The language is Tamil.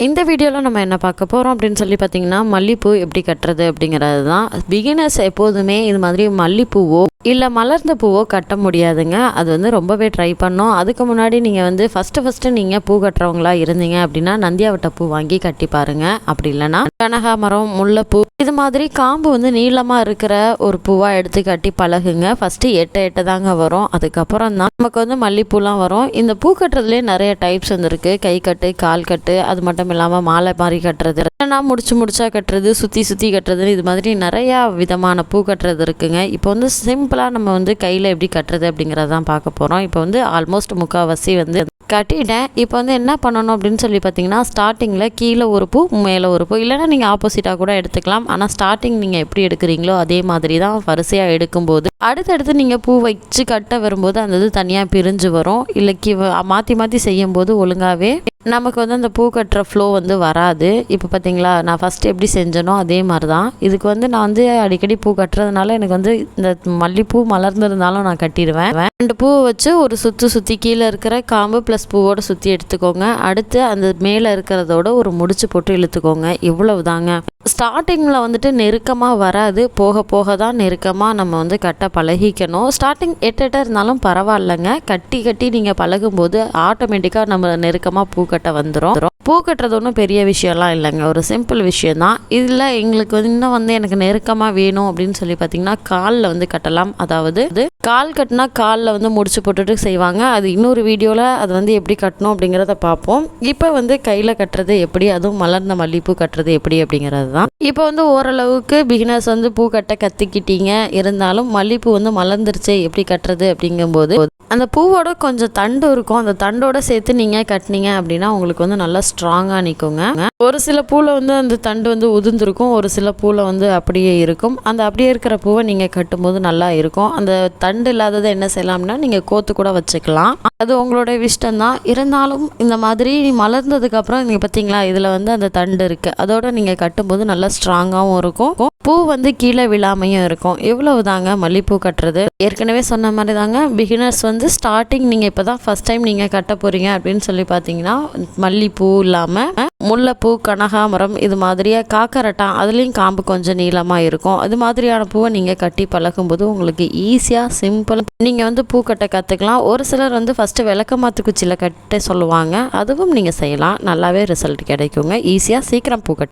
இந்த வீடியோவில் நம்ம என்ன பார்க்க போகிறோம் அப்படின்னு சொல்லி பார்த்தீங்கன்னா மல்லிப்பூ எப்படி கட்டுறது அப்படிங்கிறது தான் பிகினர்ஸ் எப்போதுமே இது மாதிரி மல்லிப்பூவோ இல்லை மலர்ந்த பூவோ கட்ட முடியாதுங்க. அது வந்து ரொம்பவே ட்ரை பண்ணோம். அதுக்கு முன்னாடி நீங்கள் வந்து ஃபஸ்ட்டு ஃபஸ்ட்டு நீங்கள் பூ கட்டுறவங்களா இருந்தீங்க அப்படின்னா நந்தியாவட்ட பூ வாங்கி கட்டி பாருங்க. அப்படி இல்லைன்னா கனகாமரம் முல்லைப்பூ இது மாதிரி காம்பு வந்து நீளமாக இருக்கிற ஒரு பூவாக எடுத்து கட்டி பழகுங்க. ஃபஸ்ட்டு எட்ட எட்ட தாங்க வரும். அதுக்கப்புறம் தான் நமக்கு வந்து மல்லிப்பூலாம் வரும். இந்த பூ கட்டுறதுலேயே நிறைய டைப்ஸ் வந்துருக்கு கை கட்டு கால் கட்டு அது மட்டும் இல்லாமல் மாலை மாதிரி கட்டுறது இல்லைன்னா முடிச்சு முடிச்சா கட்டுறது சுற்றி சுற்றி கட்டுறது இது மாதிரி நிறையா விதமான பூ கட்டுறது இருக்குங்க. இப்போ வந்து சிம்பிளாக நம்ம வந்து கையில் எப்படி கட்டுறது அப்படிங்கிறத தான் பார்க்க போகிறோம் இப்போ வந்து ஆல்மோஸ்ட் முக்கால்வாசி வந்து கட்டிட்டேன். இப்போ வந்து என்ன பண்ணணும் அப்படின்னு சொல்லி பார்த்தீங்கன்னா ஸ்டார்டிங்கில் கீழே ஒரு பூ மேலே ஒரு பூ. இல்லைன்னா நீங்கள் ஆப்போசிட்டாக கூட எடுத்துக்கலாம். ஆனால் ஸ்டார்டிங் நீங்கள் எப்படி எடுக்கிறீங்களோ அதே மாதிரி தான் வரிசையாக எடுக்கும்போது. அடுத்தடுத்து நீங்கள் பூ வச்சு கட்ட வரும்போது அந்த இது தனியாக பிரிஞ்சு வரும். இல்லை கி மாற்றி மாற்றி செய்யும்போது ஒழுங்காகவே நமக்கு வந்து அந்த பூ கட்டுற ஃப்ளோ வந்து வராது. இப்போ பார்த்தீங்களா நான் ஃபஸ்ட்டு எப்படி செஞ்சனோ அதே மாதிரி தான் இதுக்கு வந்து நான் வந்து அடிக்கடி பூ கட்டுறதுனால எனக்கு வந்து இந்த மல்லிப்பூ மலர்ந்திருந்தாலும் நான் கட்டிடுவேன். ரெண்டு பூ வச்சு ஒரு சுற்று சுற்றி கீழே இருக்கிற காம்பு ப்ளஸ் பூவோட சுற்றி எடுத்துக்கோங்க. அடுத்து அந்த மேலே இருக்கிறதோட ஒரு முடிச்சு போட்டு இழுத்துக்கோங்க. இவ்வளவு தாங்க ஸ்டார்டிங்கில் வந்துட்டு நெருக்கமாக வராது. போக போக தான் நெருக்கமாக நம்ம வந்து கட்ட பழகிக்கணும். ஸ்டார்டிங் எட்டெட்டாக இருந்தாலும் பரவாயில்லைங்க. கட்டி கட்டி நீங்கள் பழகும்போது ஆட்டோமேட்டிக்காக நம்ம நெருக்கமாக பூக்கட்டை வந்துடும் பூ கட்டுறது ஒன்றும் பெரிய விஷயம்லாம் இல்லைங்க. ஒரு சிம்பிள் விஷயம் தான் இதில் எங்களுக்கு வந்து இன்னும் வந்து எனக்கு நெருக்கமாக வேணும் அப்படின்னு சொல்லி பார்த்தீங்கன்னா காலில் வந்து கட்டலாம். அதாவது இது கால் கட்டினா காலில் வந்து முடிச்சு போட்டுட்டு செய்வாங்க. அது இன்னொரு வீடியோவில் அது வந்து எப்படி கட்டணும் அப்படிங்கிறத பார்ப்போம். இப்போ வந்து கையில் கட்டுறது எப்படி அதுவும் மலர்ந்த மல்லிப்பூ கட்டுறது எப்படி அப்படிங்கிறது தான். இப்போ வந்து ஓரளவுக்கு பிகினர்ஸ் வந்து பூ கட்ட கற்றுக்கிட்டீங்க இருந்தாலும் மல்லிப்பூ வந்து மலர்ந்துருச்சே எப்படி கட்டுறது அப்படிங்கும்போது அந்த பூவோட கொஞ்சம் தண்டு இருக்கும். அந்த தண்டோட சேர்த்து நீங்கள் கட்டினீங்க அப்படின்னா உங்களுக்கு வந்து நல்லா ஸ்ட்ராங்காக நிற்குங்க ஒரு சில பூவில் வந்து அந்த தண்டு வந்து உதிர்ந்துருக்கும் ஒரு சில பூவில் வந்து அப்படியே இருக்கும். அந்த அப்படியே இருக்கிற பூவை நீங்கள் கட்டும்போது நல்லா இருக்கும். அந்த தண்டு இல்லாததை என்ன செய்யலாம்னா நீங்கள் கோத்து கூட வச்சுக்கலாம். அது உங்களுடைய இஷ்டம் தான் இருந்தாலும் இந்த மாதிரி மலர்ந்ததுக்கப்புறம் நீங்கள் பார்த்தீங்களா இதில் வந்து அந்த தண்டு இருக்குது அதோட நீங்கள் கட்டும்போது நல்லா ஸ்ட்ராங்காகவும் இருக்கும். பூ வந்து கீழே விழாமையும் இருக்கும். இவ்வளவு தாங்க மல்லிப்பூ கட்டுறது? ஏற்கனவே சொன்ன மாதிரி தாங்க பிகினர்ஸ் வந்து ஸ்டார்டிங் நீங்கள் இப்போ தான் ஃபஸ்ட் டைம் நீங்கள் கட்ட போகிறீங்க அப்படின்னு சொல்லி பார்த்தீங்கன்னா மல்லிப்பூ இல்லாமல் முல்லைப்பூ கனகாமரம் இது மாதிரியே காக்கரட்டான் அதுலேயும் காம்பு கொஞ்சம் நீளமாக இருக்கும். அது மாதிரியான பூவை நீங்கள் கட்டி பழகும்போது உங்களுக்கு ஈஸியாக சிம்பிள் நீங்கள் வந்து பூ கட்ட கற்றுக்கலாம் ஒரு சிலர் வந்து ஃபஸ்ட்டு விளக்கமாத்து குச்சியில் கட்ட சொல்லுவாங்க. அதுவும் நீங்கள் செய்யலாம். நல்லாவே ரிசல்ட் கிடைக்குங்க. ஈஸியாக சீக்கிரம் பூ கட்ட